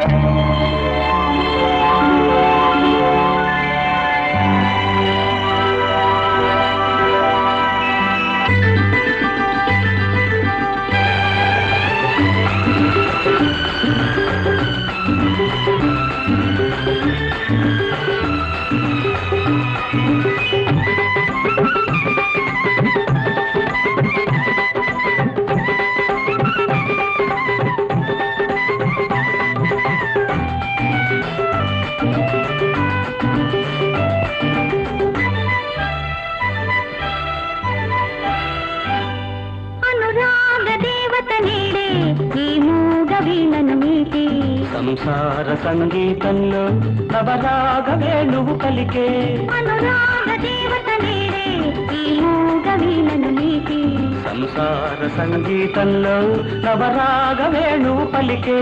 అనురాగ దేవత నీడే ఈ మూగ వీణను మీటి సంసార సంగీతంలో నవరాగ వేణువు పలికే. అనురాగ దేవత నీడే ఈ మూగ వీణను మీటి సంసార సంగీతంలో నవరాగ వేణువు పలికే.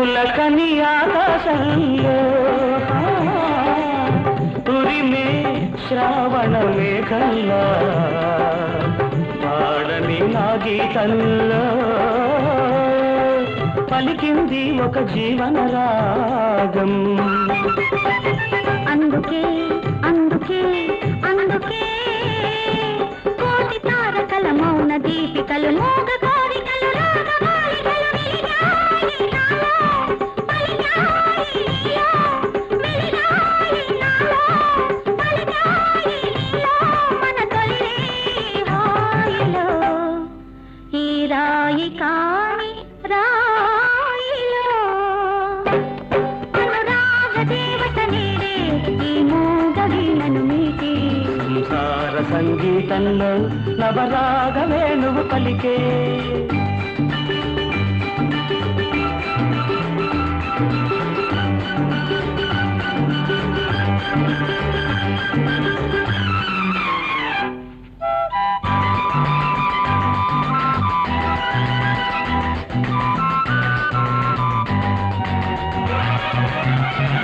ఉలకని ఆకాశంలో. తురిమే శ్రావణ మేఘల్లా పాడని నా గీతంలో. పలికింది ఒక జీవన రాగం. అందుకే అందుకే అందుకే కోటి తారకల మౌన దీపికలు మోగ సంగీతంలో నవరాగ వేణువు పలికే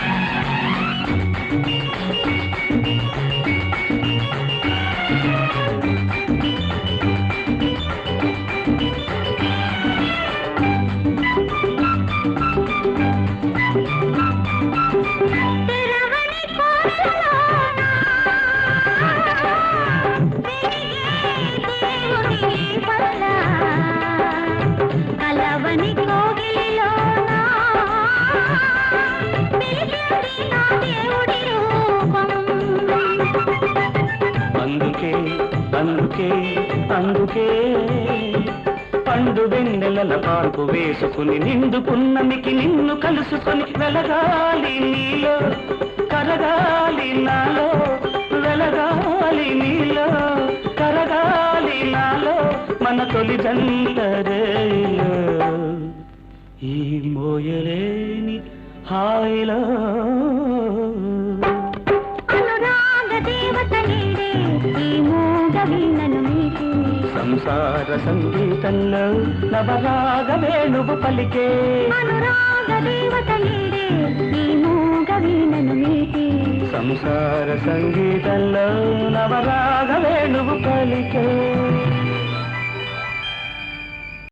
Yeah. అందుకే అందుకే పండు వెన్నెలల పార్పు వేసుకుని నిండు పున్నమికి నిన్ను కలుసుకొని వెలగాలి నీలో కరగాలి నాలో వెలగాలి నీలో కరగాలి నాలో మన తొలి జంటరేలో. ఈ మోయలేని హాయిలో సంసార సంగీతంలో నవరాగ వేణువు పలికే. అనురాగ దేవత నీడే ఈ మూగ వీణను మీటి సంసార సంగీతంలో నవరాగ వేణువు పలికే.